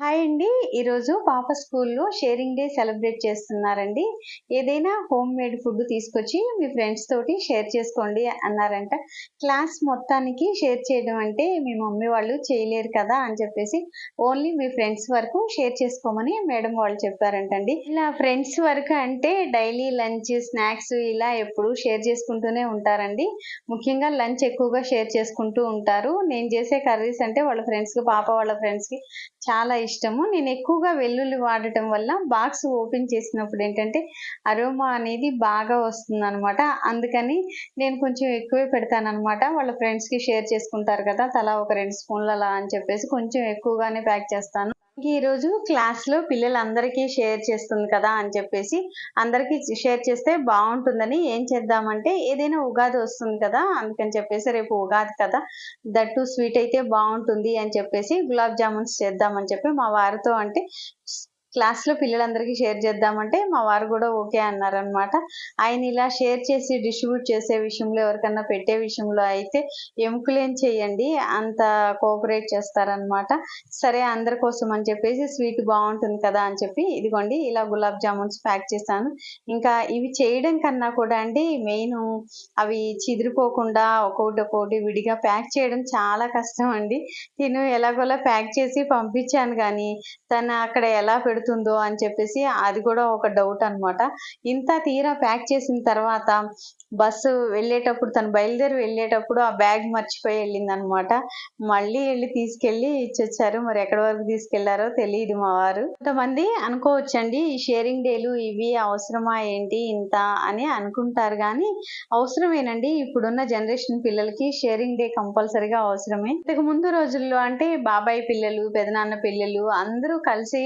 Hi అండి. ఈరోజు పాప స్కూల్లో షేరింగ్ డే సెలబ్రేట్ చేస్తున్నారండి. ఏదైనా హోమ్ మేడ్ ఫుడ్ తీసుకొచ్చి మీ ఫ్రెండ్స్ తోటి షేర్ చేసుకోండి అన్నారంట. క్లాస్ మొత్తానికి షేర్ చేయడం అంటే మీ మమ్మీ వాళ్ళు చేయలేరు కదా అని చెప్పేసి ఓన్లీ మీ ఫ్రెండ్స్ వరకు షేర్ చేసుకోమని మేడం వాళ్ళు చెప్పారంటండి. ఇలా ఫ్రెండ్స్ వరకు అంటే డైలీ లంచ్ స్నాక్స్ ఇలా ఎప్పుడు షేర్ చేసుకుంటూనే ఉంటారండి. ముఖ్యంగా లంచ్ ఎక్కువగా షేర్ చేసుకుంటూ ఉంటారు. నేను చేసే కర్రీస్ అంటే వాళ్ళ ఫ్రెండ్స్కి పాప వాళ్ళ ఫ్రెండ్స్కి చాలా ఇష్టము. నేను ఎక్కువగా వెల్లుల్లి వాడటం వల్ల బాక్స్ ఓపెన్ చేసినప్పుడు ఏంటంటే అరోమా అనేది బాగా వస్తుంది అనమాట అందుకని నేను కొంచెం ఎక్కువే పెడతాను అనమాట వాళ్ళ ఫ్రెండ్స్కి షేర్ చేసుకుంటారు కదా తలా ఒక రెండు స్పూన్లు అలా అని చెప్పేసి కొంచెం ఎక్కువగానే ప్యాక్ చేస్తాను. ఈరోజు క్లాస్లో పిల్లలందరికీ షేర్ చేస్తుంది కదా అని చెప్పేసి అందరికీ షేర్ చేస్తే బాగుంటుందని ఏం చేద్దామంటే ఏదైనా ఉగాది వస్తుంది కదా అందుకని చెప్పేసి రేపు ఉగాది కదా. దట్టు స్వీట్ అయితే బాగుంటుంది అని చెప్పేసి గులాబ్ జామున్స్ చేద్దామని చెప్పి మా వారితో అంటే క్లాస్లో పిల్లలందరికీ షేర్ చేద్దామంటే మా వారు కూడా ఓకే అన్నారనమాట ఆయన ఇలా షేర్ చేసి డిస్ట్రిబ్యూట్ చేసే విషయంలో ఎవరికన్నా పెట్టే విషయంలో అయితే ఎముకలేం చేయండి అంత కోఆపరేట్ చేస్తారనమాట సరే అందరి కోసం అని చెప్పేసి స్వీట్ బాగుంటుంది కదా అని చెప్పి ఇదిగోండి ఇలా గులాబ్ జామున్స్ ప్యాక్ చేశాను ఇంకా ఇవి చేయడం కన్నా కూడా అండి మెయిన్ అవి చిదిరిపోకుండా ఒక్కొక్కటి ఒక్కొక్కటి విడిగా ప్యాక్ చేయడం చాలా కష్టం అండి. నేను ఎలాగోలా ప్యాక్ చేసి పంపించాను కానీ తను అక్కడ ఎలా పెడుతుంది అని చెప్పేసి అది కూడా ఒక డౌట్ అనమాట ఇంత తీరా ప్యాక్ చేసిన తర్వాత బస్సు వెళ్ళేటప్పుడు తను బయలుదేరి వెళ్ళేటప్పుడు ఆ బ్యాగ్ మర్చిపోయి వెళ్ళింది అనమాట మళ్ళీ వెళ్ళి తీసుకెళ్ళి ఇచ్చొచ్చారు. మరి ఎక్కడి వరకు తీసుకెళ్ళారో తెలియదు మా వారు. కొంతమంది అనుకోవచ్చండి ఈ షేరింగ్ డేలు ఇవి అవసరమా ఏంటి ఇంత అని అనుకుంటారు. కానీ అవసరమేనండి. ఇప్పుడున్న జనరేషన్ పిల్లలకి షేరింగ్ డే కంపల్సరీగా అవసరమే. ఇంతకు ముందు రోజుల్లో అంటే బాబాయ్ పిల్లలు పెదనాన్న పిల్లలు అందరూ కలిసి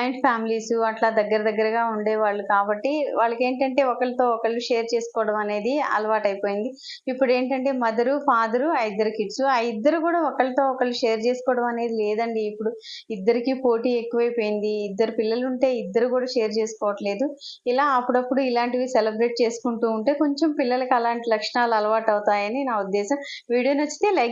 జాయింట్ ఫ్యామిలీస్ అట్లా దగ్గర దగ్గరగా ఉండేవాళ్ళు. కాబట్టి వాళ్ళకి ఏంటంటే ఒకరితో ఒకళ్ళు షేర్ చేసుకోవడం అనేది అలవాటైపోయింది. ఇప్పుడు ఏంటంటే మదరు ఫాదరు ఆ ఇద్దరు కిడ్స్. ఆ ఇద్దరు కూడా ఒకరితో ఒకళ్ళు షేర్ చేసుకోవడం అనేది లేదండి. ఇప్పుడు ఇద్దరికి పోటీ ఎక్కువైపోయింది. ఇద్దరు పిల్లలు ఉంటే ఇద్దరు కూడా షేర్ చేసుకోవట్లేదు. ఇలా అప్పుడప్పుడు ఇలాంటివి సెలబ్రేట్ చేసుకుంటూ ఉంటే కొంచెం పిల్లలకి అలాంటి లక్షణాలు అలవాటు అవుతాయని నా ఉద్దేశం. వీడియో నచ్చితే లైక్